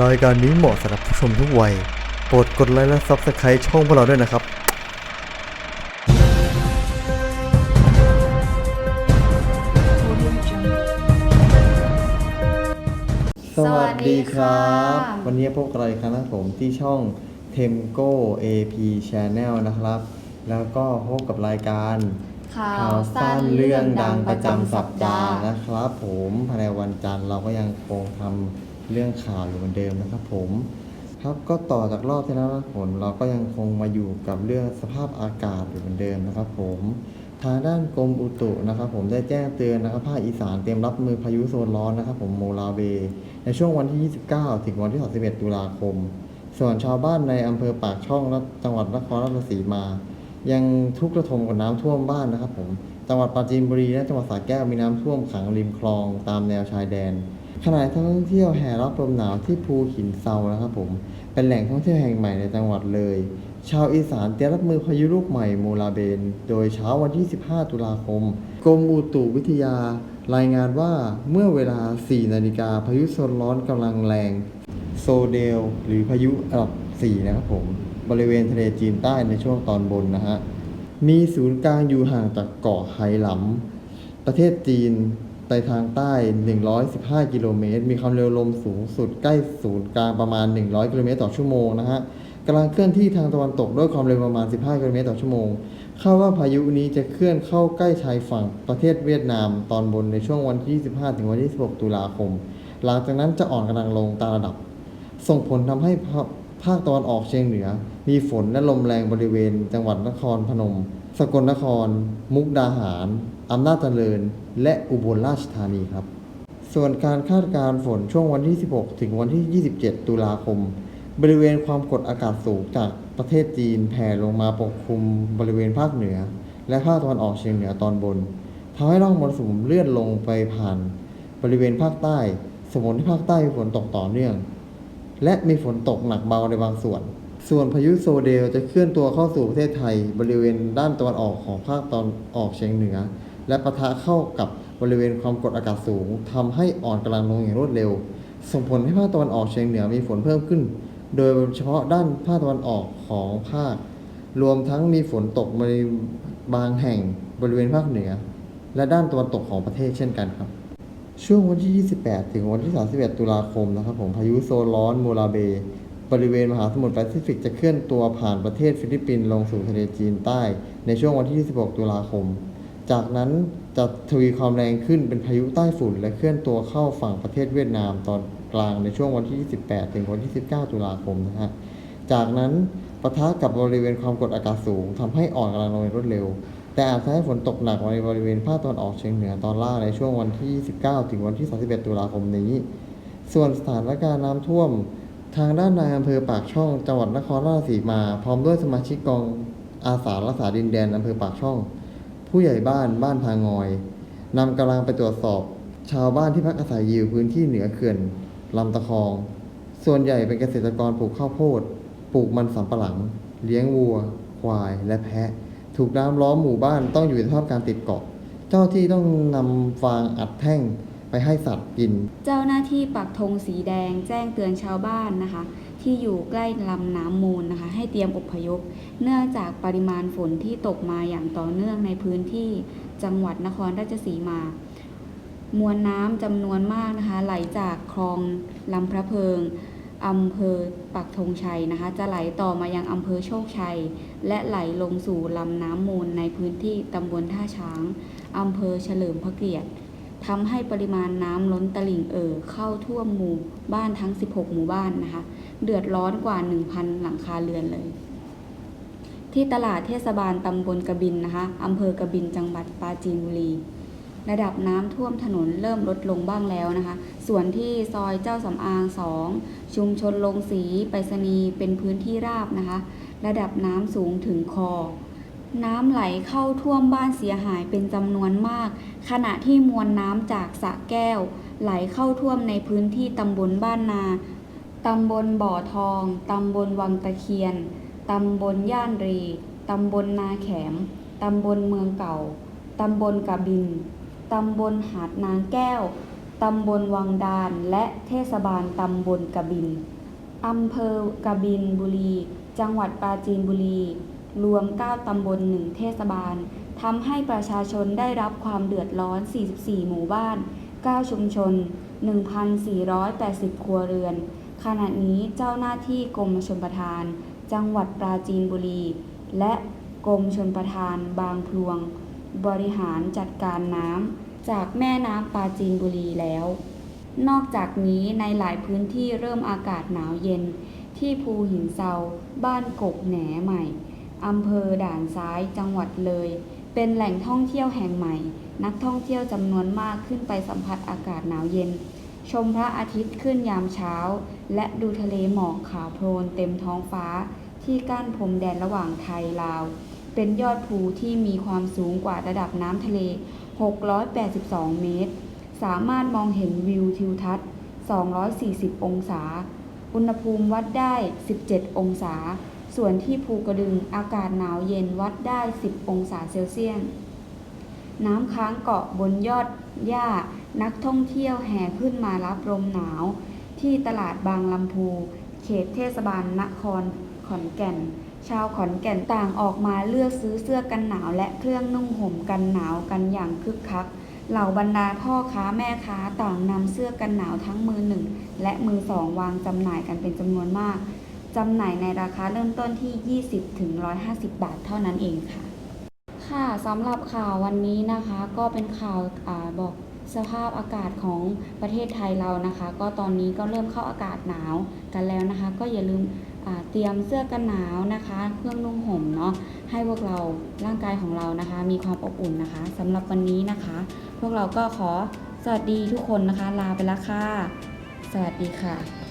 รายการนี้เหมาะสำหรับผู้ชมทุกวัย โปรดกดไลค์และซับสไครต์ช่องพวกเราด้วยนะครับ สวัสดีครับวันนี้พบกับเราอีกครั้งนะครับผมที่ช่อง Temco AP Channel นะครับ แล้วก็พบกับรายการข่าวสั้นเรื่องดังประจำสัปดาห์นะครับ ผมภายในวันจันทร์เราก็ยังคงทำ เรื่องข่าวอยู่เหมือนเดิมนะครับผม ครับก็ต่อจากรอบที่แล้วนะผมเราก็ยังคงมาอยู่กับเรื่องสภาพอากาศอยู่เหมือนเดิมนะครับผมทางด้านกรมอุตุนะครับผมได้แจ้งเตือนนะครับภาคอีสานเตรียมรับมือพายุโซนร้อนนะครับผมโมลาเบในช่วงวันที่ 29 ถึงวันที่ 31 ตุลาคม ส่วนชาวบ้านในอำเภอปากช่องและจังหวัดนครราชสีมา ยังทุกข์ระทมกับน้ำท่วมบ้านนะครับผมจังหวัดปราจีนบุรีและจังหวัดสระแก้วมีน้ำท่วมขังริมคลองตามแนวชายแดน ขณะท่องเที่ยวแห่รับลมหนาวที่ภูหินเซานะครับผมเป็นแหล่งท่องเที่ยวแห่งใหม่ในจังหวัดเลย ชาวอีสานเตรียมรับมือพายุลูกใหม่โมลาเบน โดยเช้าวันที่ 15 ตุลาคม กรมอุตุวิทยา รายงานว่าเมื่อเวลา 4 นาฬิกาพายุโซนร้อนกำลังแรง โซเดล หรือพายุระดับ4นะครับผม บริเวณทะเลจีนใต้ในช่วงตอนบนนะฮะ มีศูนย์กลางอยู่ห่างจากเกาะไหหลำประเทศจีน ในทางใต้ 115 กิโลเมตร มีความเร็วลมสูงสุดใกล้ศูนย์กลางประมาณ 100 กิโลเมตรต่อชั่วโมงนะฮะกำลังเคลื่อนที่ทางตะวันตกด้วยความเร็วประมาณ 15 กิโลเมตรต่อชั่วโมงคาดว่าพายุนี้จะเคลื่อนเข้าใกล้ชายฝั่งประเทศเวียดนามตอนบนในช่วงวันที่ 25 ถึงวันที่ 16 ตุลาคม หลังจากนั้นจะอ่อนกำลังลงตามระดับ ส่งผลทำให้ภาคตะวันออกเฉียงเหนือ มีฝนและลมแรงบริเวณ จังหวัดนครพนม สกลนคร มุกดาหาร อำนาจเจริญ และอุบลราชธานีครับ ส่วนการคาดการณ์ฝนช่วงวันที่ 16 ถึงวันที่ 27 ตุลาคม บริเวณความกดอากาศสูงจากประเทศจีนแผ่ลงมาปกคลุมบริเวณภาคเหนือ และภาคตะวันออกเฉียงเหนือตอนบนทำให้ร่องมรสุมเลื่อนลงไปผ่านบริเวณภาคใต้สมมติที่ภาคใต้มีฝนตกต่อเนื่อง และมีฝนตกหนักเบาในบางส่วน ส่วนพายุโซเดลจะเคลื่อนตัวเข้าสู่ประเทศไทย บริเวณด้านตะวันออกของภาคตอนออกเฉียงเหนือ และปะทะเข้ากับบริเวณความกดอากาศสูงทำให้อ่อนกำลังลงอย่างรวดเร็ว ส่งผลให้ภาคตะวันออกเฉียงเหนือมีฝนเพิ่มขึ้น โดยเฉพาะด้านภาคตะวันออกของภาค รวมทั้งมีฝนตกในบางแห่งบริเวณภาคเหนือ และด้านตะวันตกของประเทศเช่นกันครับ ช่วงวันที่ 28 ถึงวันที่ 31 ตุลาคมนะครับผมพายุโซนร้อนโมลาเบบริเวณมหาสมุทรแปซิฟิกจะเคลื่อนตัวผ่านประเทศฟิลิปปินส์ลงสู่ทะเลจีนใต้ ในช่วงวันที่ 26 ตุลาคม จากนั้นจะทวีความแรงขึ้นเป็นพายุใต้ฝุ่น และเคลื่อนตัวเข้าฝั่งประเทศเวียดนามตอนกลางในช่วงวันที่ 28 ถึงวันที่ 19 ตุลาคมนะฮะ จากนั้นปะทะกับบริเวณความกดอากาศสูงทำให้อ่อนกำลังลงอย่างรวดเร็ว แต่อาจทำให้ฝนตกหนักในบริเวณภาคตะวันออกเฉียงเหนือตอนล่างในช่วงวันที่ 19 ถึงวันที่ 31 ตุลาคมนี้ ส่วนสถานการณ์น้ำท่วม ทางด้านนายอำเภอปากช่องจังหวัดนครราชสีมา พร้อมด้วยสมาชิกกองอาสารักษาดินแดนอำเภอปากช่อง ผู้ใหญ่บ้านบ้านพางอยนำกำลังไปตรวจสอบ ชาวบ้านที่พักอาศัยอยู่พื้นที่เหนือเขื่อนลำตะคอง ส่วนใหญ่เป็นเกษตรกรปลูกข้าวโพด ปลูกมันสำปะหลัง เลี้ยงวัว ควายและแพะ ถูกน้ำล้อมหมู่บ้านต้องอยู่ในสภาพการติดเกาะ เจ้าที่ต้องนำฟางอัดแท่ง ไปให้สัตว์กิน เจ้าหน้าที่ปักธงสีแดงแจ้งเตือนชาวบ้านนะคะ ที่อยู่ใกล้ลำน้ำมูลนะคะ ให้เตรียมอพยพ เนื่องจากปริมาณฝนที่ตกมาอย่างต่อเนื่องในพื้นที่จังหวัดนครราชสีมามวลน้ำจำนวนมากนะคะไหลจากคลองลำพระเพิงอำเภอปักธงชัยนะคะ จะไหลต่อมายังอำเภอโชคชัย และไหลลงสู่ลำน้ำมูลในพื้นที่ตำบลท่าช้างอำเภอเฉลิมพระเกียรติ ทำให้ปริมาณน้ำล้นตลิ่งเอ่อเข้าท่วมหมู่บ้านทั้ง 16 หมู่บ้านนะคะ เดือดร้อนกว่า 1,000 หลังคาเรือนเลย ที่ตลาดเทศบาลตำบลกบินนะคะอำเภอกบินจังหวัดปราจีนบุรีระดับน้ำท่วมถนนเริ่มลดลงบ้างแล้วนะคะ ส่วนที่ซอยเจ้าสำอาง2ชุมชนลงสีไปรษณีย์เป็นพื้นที่ราบนะคะ ระดับน้ำสูงถึงคอ น้ำไหลเข้าท่วมบ้านเสียหายเป็นจำนวนมาก ขณะที่มวลน้ำจากสระแก้ว ไหลเข้าท่วมในพื้นที่ตำบลบ้านนา ตำบลบ่อทอง ตำบลวังตะเคียน ตำบลย่านรี ตำบลนาแขม ตำบลเมืองเก่า ตำบลกะบิน ตำบลหาดนางแก้ว ตำบลวังดาน และเทศบาลตำบลกะบิน อำเภอกะบินบุรี จังหวัดปราจีนบุรี รวม 9 ตำบล 1 เทศบาล ทำให้ประชาชนได้รับความเดือดร้อน 44 หมู่บ้าน 9 ชุมชน 1,480 ครัวเรือน ขณะนี้เจ้าหน้าที่กรมชลประทาน จังหวัดปราจีนบุรี และกรมชลประทานบางพลวง บริหารจัดการน้ำจากแม่น้ำปราจีนบุรีแล้ว นอกจากนี้ในหลายพื้นที่เริ่มอากาศหนาวเย็น ที่ภูหินเซาบ้านกกแหนใหม่ อำเภอด่านซ้ายจังหวัดเลย เป็นแหล่งท่องเที่ยวแห่งใหม่ นักท่องเที่ยวจำนวนมากขึ้นไปสัมผัสอากาศหนาวเย็น ชมพระอาทิตย์ขึ้นยามเช้า และดูทะเลหมอกขาวโพลนเต็มท้องฟ้า ที่กั้นพรมแดนระหว่างไทยลาว เป็นยอดภูที่มีความสูงกว่าระดับน้ำทะเล 682 เมตร สามารถมองเห็นวิวทิวทัศน์ 240 องศา อุณหภูมิวัดได้ 17 องศา ส่วนที่ภูกระดึงอากาศหนาวเย็นวัดได้ 10 องศาเซลเซียส น้ำค้างเกาะบนยอดหญ้านักท่องเที่ยวแห่ขึ้นมารับลมหนาว ที่ตลาดบางลำพู เขตเทศบาลนครขอนแก่น ชาวขอนแก่นต่างออกมาเลือกซื้อเสื้อกันหนาวและเครื่องนุ่งห่มกันหนาวกันอย่างคึกคัก เหล่าบรรดาพ่อค้าแม่ค้าต่างนำเสื้อกันหนาวทั้งมือหนึ่งและมือสองวางจำหน่ายกันเป็นจำนวนมาก จำหน่ายในราคาเริ่มต้นที่ 20ถึง150 บาทเท่านั้นเองค่ะ ค่ะสำหรับข่าววันนี้นะคะก็เป็นข่าวอาบอกสภาพอากาศของประเทศไทยเรานะคะ ก็ตอนนี้ก็เริ่มเข้าอากาศหนาวกันแล้วนะคะ ก็อย่าลืมเตรียมเสื้อกันหนาวนะคะ เครื่องนุ่งห่มเนาะให้พวกเราร่างกายของเรานะคะ มีความอบอุ่นนะคะสำหรับวันนี้นะคะ พวกเราก็ขอสวัสดีทุกคนนะคะ ลาไปแล้วค่ะ สวัสดีค่ะ